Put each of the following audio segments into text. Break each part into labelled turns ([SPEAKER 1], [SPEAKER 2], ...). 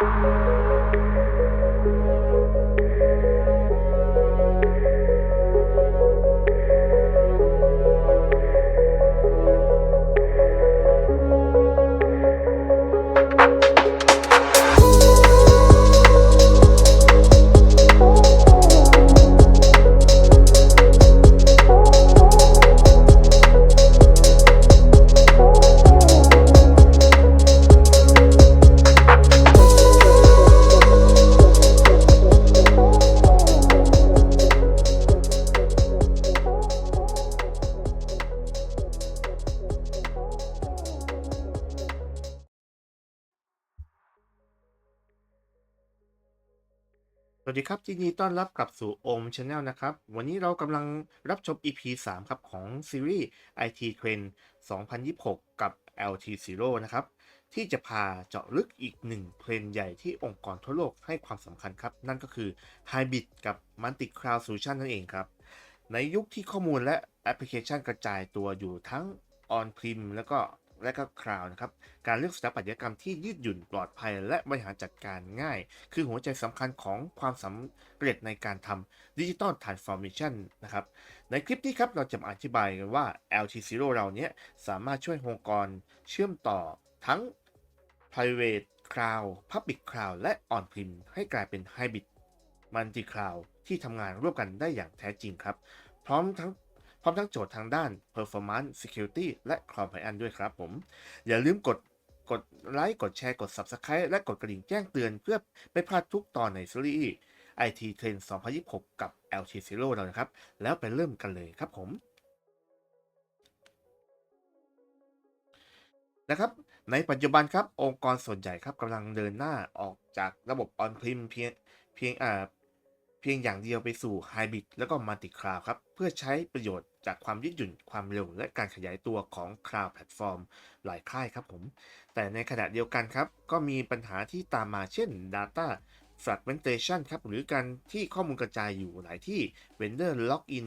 [SPEAKER 1] Música สวัสดีครับยินดีต้อนรับกลับสู่ Om Channel นะครับ วันนี้เรากำลังรับชม EP 3 ครับ ของซีรีส์ IT Trend 2026 กับ LT Zero นะครับ ที่จะพาเจาะลึกอีกหนึ่งเทรนด์ใหญ่ที่องค์กรทั่วโลกให้ความสำคัญครับ นั่นก็คือ Hybrid กับ Multi Cloud Solution นั่นเองครับ ในยุคที่ข้อมูลและแอปพลิเคชันกระจายตัวอยู่ทั้ง On-Prem แล้วก็ และก็ Cloud นะครับ การเลือกสถาปัตยกรรมที่ยืดหยุ่นปลอดภัย และบริหารจัดการง่าย คือหัวใจสำคัญของความสำเร็จในการทำดิจิ t a ลทรานส์ฟอร์ a t ชันนะครับ ในคลิปนี้ครับเราจะมาอธิบายกันว่า LT0 เราเนี้ยสามารถช่วยองค์กรเชื่อมต่อทั้ง private cloud public cloud และ on-prem ให้กลายเป็น hybrid multi cloud ที่ทำงานร่วมกันได้อย่างแท้จริงครับ พร้อมทั้ง พร้อมทั้งโจทย์ทางด้าน performance security และ compliance ด้วยครับผม อย่าลืมกดกดไลค์กดแชร์กด Subscribe และกดกระดิ่งแจ้งเตือนเพื่อไม่พลาดทุกตอนในซีรีส์ IT Trend 2026 กับ LT Zero เรานะครับ แล้วไปเริ่มกันเลยครับผมนะครับในปัจจุบันครับองค์กรส่วนใหญ่ครับกำลังเดินหน้าออกจากระบบ On-Prem เพียงเพียงอ่า พียงอย่างเดียวไปสู่ Hybrid แล้วก็ Multi Cloud ครับ เพื่อใช้ประโยชน์จากความยืดหยุ่นความเร็ว และการขยายตัวของ Cloud Platform หลายค่ายครับผม แต่ในขณะเดียวกันครับ ก็มีปัญหาที่ตามมาเช่น Data Fragmentation ครับ หรือการที่ข้อมูลกระจายอยู่หลายที่ Vendor Login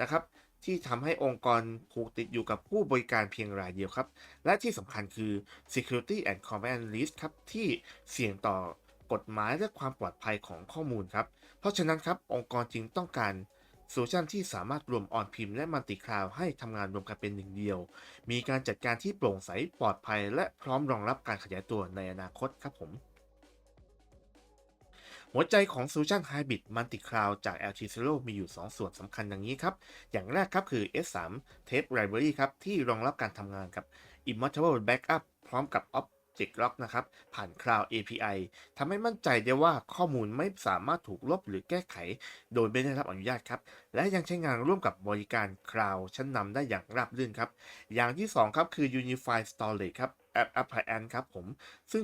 [SPEAKER 1] นะครับที่ทำให้องค์กรผูกติดอยู่กับผู้บริการเพียงรายเดียวครับ และที่สำคัญคือ Security and Compliance Risk ครับที่เสี่ยงต่อกฎหมายและความปลอดภัยของข้อมูลครับ เพราะฉะนั้นครับองค์กรจึงต้องการโซลูชันที่สามารถรวมออนพิมพ์และมัลติคลาวให้ทำงานรวมกันเป็นหนึ่งเดียว มีการจัดการที่โปร่งใสปลอดภัย และพร้อมรองรับการขยายตัวในอนาคตครับผม หัวใจของโซลูชัน Hybrid Multi Cloud จาก LT Zero มีอยู่ 2 ส่วนสำคัญดังนี้ครับ อย่างแรกครับคือ S3 Tape Library ครับที่รองรับการทำงานกับ Immutable Backup พร้อมกับ Object Lock นะครับ ผ่าน Cloud API ทำให้มั่นใจได้ว่าข้อมูลไม่สามารถถูกลบหรือแก้ไข โดยไม่ได้รับอนุญาตครับ และยังใช้งานร่วมกับบริการ Cloud ชั้นนำได้อย่างราบรื่นครับ อย่างที่ 2 ครับคือ Unified Storage ครับ App Appliance ครับผม ซึ่ง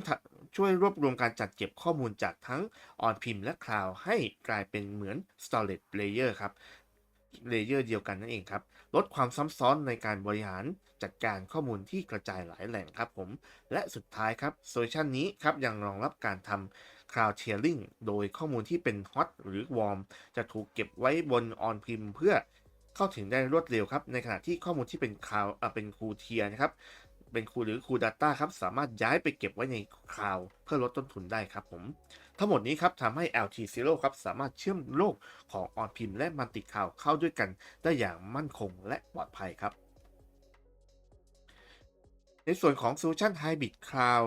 [SPEAKER 1] ช่วยรวบรวมการจัดเก็บข้อมูลจากทั้ง On-Prem และ Cloud ให้กลายเป็นเหมือน Storage Layer ครับ เลเยอร์เดียวกันนั่นเองครับ ลดความซ้ำซ้อนในการบริหารจัดการข้อมูลที่กระจายหลายแหล่งครับผม และสุดท้ายครับโซลูชันนี้ครับยังรองรับการทำ Cloud Sharing โดยข้อมูลที่เป็น Hot หรือ Warm จะถูกเก็บไว้บน On-Prem เพื่อเข้าถึงได้รวดเร็วครับ ในขณะที่ข้อมูลที่เป็น Cloud เป็น Cool Tier นะครับเป็นคูหรือคูดัตต้าครับ สามารถย้ายไปเก็บไว้ในคลาวเพื่อลดต้นทุนได้ครับผม ทั้งหมดนี้ครับทำให้ LT Zero ครับสามารถเชื่อมโลกของ On-Prem และ Multi Cloud เข้าด้วยกันได้อย่างมั่นคงและปลอดภัยครับ ในส่วนของ Solution Hybrid Cloud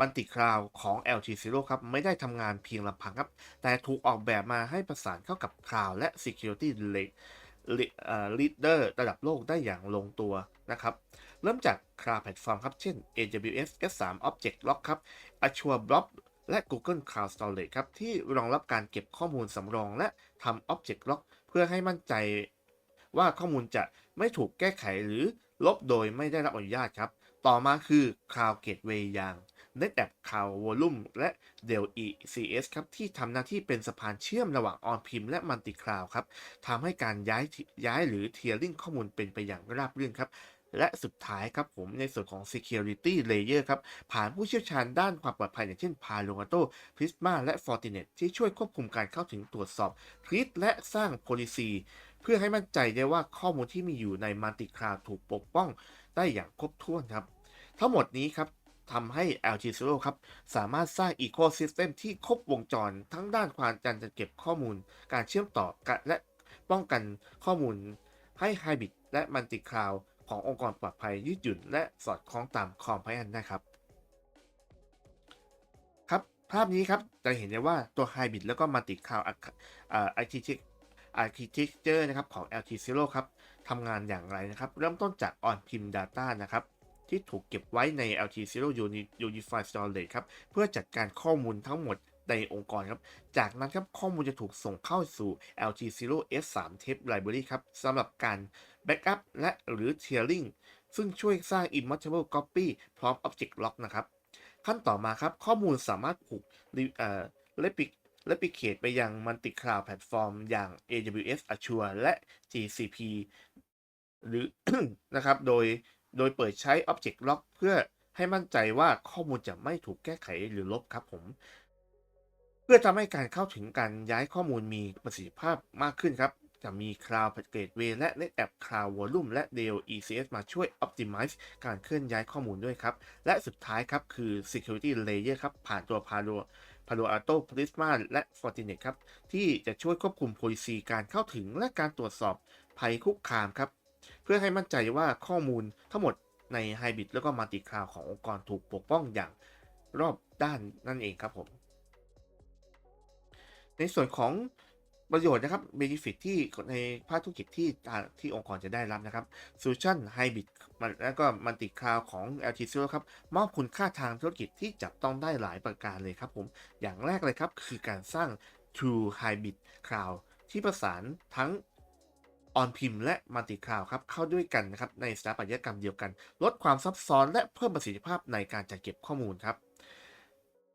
[SPEAKER 1] บันติคลาวของ LT Zero ครับ ไม่ได้ทำงานเพียงลำพังครับ แต่ถูกออกแบบมาให้ประสานเข้ากับ Cloud และ Security Leader ระดับโลกได้อย่างลงตัวนะครับ เริ่มจาก Cloud Platform ครับ เช่น AWS S3 Object Lock ครับ Azure Blob และ Google Cloud Storage ครับ ที่รองรับการเก็บข้อมูลสำรองและทำ Object Lock เพื่อให้มั่นใจว่าข้อมูลจะไม่ถูกแก้ไขหรือลบโดยไม่ได้รับอนุญาตครับ ต่อมาคือ Cloud Gateway อย่าง NetApp Cloud Volume และ Dell ECS ครับ ที่ทำหน้าที่เป็นสะพานเชื่อมระหว่าง On-Prem และ Multi Cloud ครับทำให้การย้ายย้ายหรือ Tiering ข้อมูลเป็นไปอย่างราบรื่นครับ และสุดท้ายครับผมในส่วนของ Security Layer ครับ ผ่านผู้เชี่ยวชาญด้านความปลอดภัยอย่างเช่น Palo Alto Prisma และ Fortinet ที่ช่วยควบคุมการเข้าถึงตรวจสอบคลิและสร้าง Policy เพื่อให้มั่นใจได้ว่าข้อมูลที่มีอยู่ใน Multi Cloud ถูกปกป้องได้อย่างครบถ้วนครับ ทั้งหมดนี้ครับทำให้ LG Zero ครับ สามารถสร้าง Ecosystem ที่ครบวงจร ทั้งด้านความการจัดเก็บข้อมูล การเชื่อมต่อและป้องกันข้อมูลให้ Hybrid และ Multi Cloud ขององค์กรปลอดภัยยืดหยุ่นและสอดคล้องตาม Compliance นะครับ ครับ ภาพนี้ครับจะเห็นได้ว่าตัว Hybrid แล้วก็ Multi Cloud อา Architect Architecture นะครับของ LG Zero ครับทำงานอย่างไรนะครับ เริ่มต้นจาก On-Prem Data นะครับที่ถูกเก็บไว้ใน LG Zero Uni- Unified Storage ครับ เพื่อจัดการข้อมูลทั้งหมดในองค์กรครับ จากนั้นครับข้อมูลจะถูกส่งเข้าสู่ LG Zero S3 Tape Library ครับสำหรับการ Backup และหรือ Tiering ซึ่งช่วยสร้าง Immutable Copy พร้อม Object Lock นะครับ ขั้นต่อมาครับ ข้อมูลสามารถถูกเอ่อ replic- replicate ไปยัง Multi Cloud Platform อย่าง AWS Azure และ GCP หรือนะครับโดยโดยเปิดใช้ Object Lock เพื่อให้มั่นใจว่าข้อมูลจะไม่ถูกแก้ไขหรือลบครับผม เพื่อทำให้การเข้าถึงการย้ายข้อมูลมีประสิทธิภาพมากขึ้นครับ จะมี Cloud Gateway และ NetApp Cloud Volume และ Dell ECS มาช่วย Optimize การเคลื่อนย้ายข้อมูลด้วยครับ และสุดท้ายครับคือ Security Layer ครับ ผ่านตัว Palo Palo Alto Prisma และ Fortinet ครับ ที่จะช่วยควบคุม Policy การเข้าถึงและการตรวจสอบภัยคุกคามครับ เพื่อให้มั่นใจว่าข้อมูลทั้งหมดใน Hybrid แล้วก็ Multi Cloud ขององค์กรถูกปกป้องอย่างรอบด้านนั่นเองครับผมในส่วนของ ประโยชน์นะครับ Benefit ที่ในภาคธุรกิจที่ที่องค์กรจะได้รับนะครับ Solution Hybrid มันแล้วก็ Multi Cloud ของ LG Zero ครับมอบคุณค่าทางธุรกิจที่จับต้องได้หลายประการเลยครับผมอย่างแรกเลยครับ คือการสร้าง True Hybrid Cloud ที่ประสานทั้ง On-Prem และ Multi Cloud ครับเข้าด้วยกันนะครับในสถาปัตยกรรมเดียวกัน ลดความซับซ้อนและเพิ่มประสิทธิภาพในการจัดเก็บข้อมูลครับ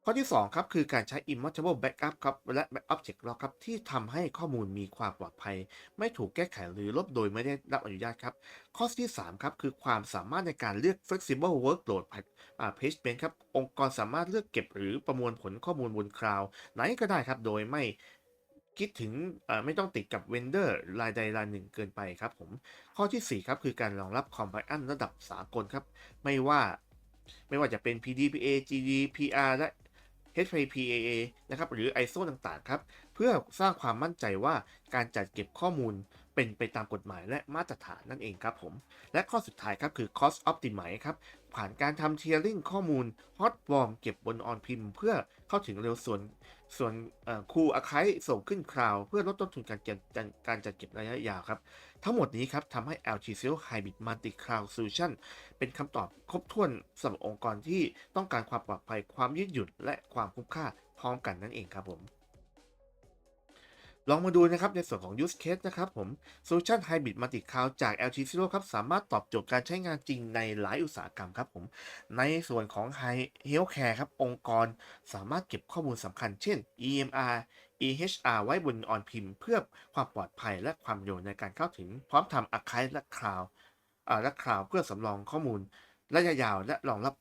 [SPEAKER 1] ข้อที่ 2 ครับ คือการใช้ Immutable Backup ครับ และ Object Lock ครับ ที่ทำให้ข้อมูลมีความปลอดภัย ไม่ถูกแก้ไขหรือลบโดยไม่ได้รับอนุญาตครับ ข้อที่ 3 ครับ คือความสามารถในการเลือก Flexible Workload อ่า Placement ครับ องค์กรสามารถเลือกเก็บหรือประมวลผลข้อมูลบนคลาวด์ไหนก็ได้ครับ โดยไม่คิดถึงอ่อไม่ต้องติดกับเวนเดอร์รายใดรายหนึ่งเกินไปครับผม ข้อทีสี่4 ครับ คือการรองรับ Compliance ระดับสากลครับ ไม่ว่าไม่ว่าจะเป็น PDPA GDPR และ HAPAA นะครับ หรือ ISO ต่างๆ ครับ เพื่อสร้างความมั่นใจว่าการจัดเก็บข้อมูลเป็นไปตามกฎหมายและมาตรฐานนั่นเองครับผม และข้อสุดท้ายครับคือ Cost Optimize ครับ ผ่านการทำ Tiering ข้อมูล Hot Warm เก็บบน On-Prem เพื่อเข้าถึงเร็วส่วน ส่วนคูอาคายส่งขึ้นคราว เพื่อลดต้นทุนการจัดการการจัดเก็บระยะยาวครับ ทั้งหมดนี้ครับทำให้ LG s e l Hybrid Multi Cloud Solution เป็นคำตอบครบถ้วนสำหรับองค์กรที่ต้องการความปลอดภัยความยืดหยุ่นและความคุ้มค่าพร้อมกันนั่นเองครับผม ลองมาดูนะครับในส่วนของ Use Case นะครับผม Solution Hybrid Multi Cloud จาก LG Zero ครับ สามารถตอบโจทย์การใช้งานจริงในหลายอุตสาหกรรมครับผม ในส่วนของ Healthcare ครับ องค์กรสามารถเก็บข้อมูลสำคัญเช่น EMR EHR ไว้บน On-Prem เพื่อความปลอดภัยและความเร็วในการเข้าถึง พร้อมทำ Archive และ Cloud อ่าและ Cloud เพื่อสำรองข้อมูลระยะยาวและรองรับ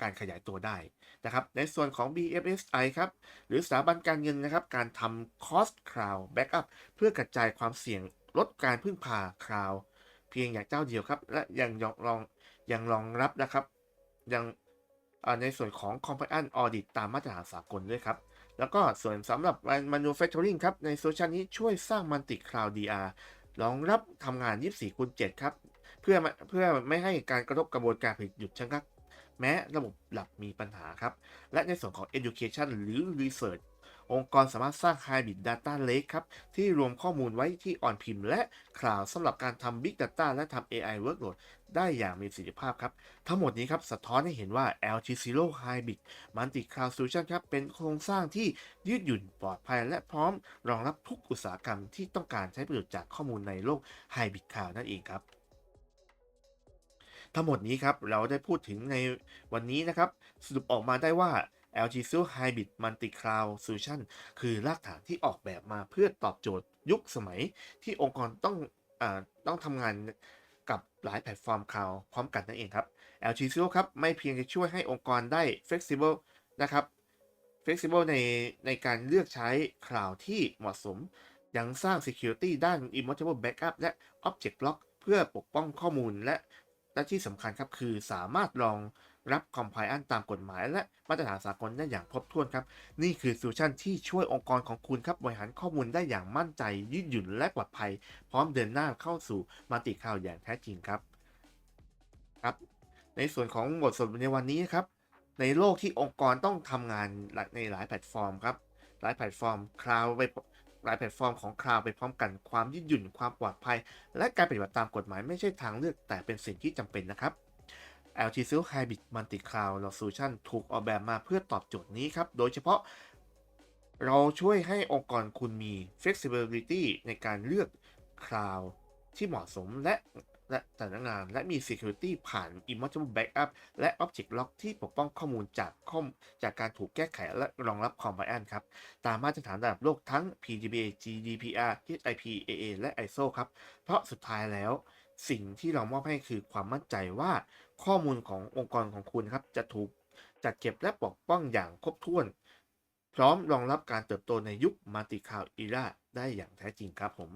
[SPEAKER 1] การขยายตัวได้นะครับ ในส่วนของ BFSI ครับ หรือสถาบันการเงินนะครับ การทำ Cost Cloud Backup เพื่อกระจายความเสี่ยงลดการพึ่งพา Cloud เพียงอย่างเจ้าเดียวครับ และยังยองรองยังรองรับนะครับ ยังอ่าในส่วนของ Compliance Audit ตามมาตรฐานสากลด้วยครับ แล้วก็ส่วนสำหรับ Manufacturing ครับ ในโซลูชันนี้ช่วยสร้าง Multi Cloud DR รองรับทำงาน 24คูณ7ครับ เพื่อเพื่อไม่ให้การกระทบกระบวนการผลิตหยุดชะงัก แม้ระบบหลักมีปัญหาครับ และในส่วนของ Education หรือ Research องค์กรสามารถสร้าง Hybrid Data Lake ครับ ที่รวมข้อมูลไว้ที่ On-Prem และ Cloud สำหรับการทำ Big Data และทำ AI Workload ได้อย่างมีประสิทธิภาพครับ ทั้งหมดนี้ครับ สะท้อนให้เห็นว่า LG Zero Hybrid Multi Cloud Solution ครับ เป็นโครงสร้างที่ยืดหยุ่นปลอดภัย และพร้อมรองรับทุกอุตสาหกรรมที่ต้องการใช้ประโยชน์จากข้อมูลในโลก Hybrid Cloud นั่นเองครับ ทั้งหมดนี้ครับเราได้พูดถึงในวันนี้นะครับ สรุปออกมาได้ว่า LG Zero Hybrid Multi Cloud Solution คือรากฐานที่ออกแบบมาเพื่อตอบโจทย์ยุคสมัยที่องค์กรต้องอต้องทำงานกับหลายแพลตฟอร์มคลาวพร้อมกันนั่นเองครับ LG Zero ครับไม่เพียงจะช่วยให้องค์กรได้ flexible นะครับ flexible ในในการเลือกใช้คลาวที่เหมาะสม ยังสร้าง security ด้าน immutable backup และ object lock เพื่อปกป้องข้อมูลและ และที่สำคัญครับคือสามารถรองรับ compliance ตามกฎหมาย และมาตรฐานสากลได้อย่างครบถ้วนครับ นี่คือโซลูชันที่ช่วยองค์กรของคุณครับบริหารข้อมูลได้อย่างมั่นใจ ยืดหยุ่นและปลอดภัย พร้อมเดินหน้าเข้าสู่มัลติคลาวอย่างแท้จริงครับครับ ในส่วนของบทสรุปในวันนี้ครับในโลกที่องค์กรต้องทำงานในหลายแพลตฟอร์มครับ หลายแพลตฟอร์มคลาวไป หลายแพลตฟอร์มของคลาวไปพร้อมกันความยืดหยุ่นความปลอดภัย และการปฏิบัติตามกฎหมายไม่ใช่ทางเลือกแต่เป็นสิ่งที่จำเป็นนะครับ LTC Hybrid Multi Cloud Solution ถูกออกแบบมาเพื่อตอบโจทย์นี้ครับ โดยเฉพาะเราช่วยให้องค์กรคุณมี flexibility ในการเลือกคลาวที่เหมาะสมและ และแต่ละงาน และมี security ผ่าน immutable backup และ object lock ที่ปกป้องข้อมูลจากข้อมจากการถูกแก้ไขและรองรับ compliance ครับ ตามมาตรฐานระดับโลกทั้ง PDPA GDPR HIPAA และ ISO ครับ เพราะสุดท้ายแล้ว สิ่งที่เรามอบให้คือความมั่นใจว่าข้อมูลขององค์กรของคุณครับ จะถูกจัดเก็บและปกป้องอย่างครบถ้วน พร้อมรองรับการเติบโตในยุคมัลติคาวด์อีราได้อย่างแท้จริงครับผม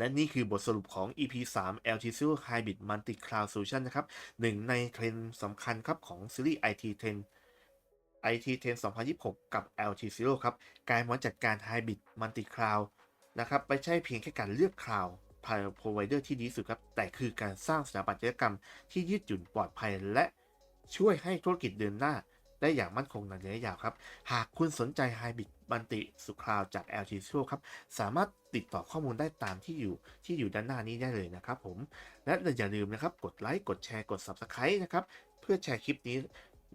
[SPEAKER 1] และนี่คือบทสรุปของ EP 3 LT Zero Hybrid Multi Cloud Solution นะครับหนึ่งในเทรนสำคัญครับของซีรีส์ IT Trend IT Trend 2026 กับ LT Zero ครับ การบริหาจัดการ Hybrid Multi Cloud นะครับไม่ใช่เพียงแค่การเลือก Cloud Provider ที่ดีที่สุดครับ แต่คือการสร้างสถาปัตยกรรมที่ยืดหยุ่นปลอดภัยและช่วยให้ธุรกิจเดินหน้าได้อย่างมั่นคงในระยะยาวครับ หากคุณสนใจ Hybrid บันติสุคลาวจาก LG s o ครับสามารถติดต่อข้อมูลได้ตามที่อยู่ที่อยู่ด้านหน้านี้ได้เลยนะครับผม และอย่าลืมนะครับกดไลค์กดแชร์กด Subscribe นะครับเพื่อแชร์คลิปนี้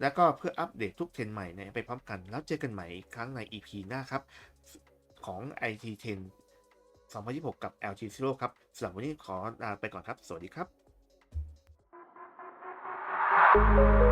[SPEAKER 1] แล้วก็เพื่ออัปเดตทุกเทรนใหม่ในไปพร้อมกัน แล้วเจอกันใหม่อีกครั้งใน EP หน้าครับ ของ IT 10 2026 กับ LG Zero ครับสำหรับวันนี้ขอลาไปก่อนครับ สวัสดีครับ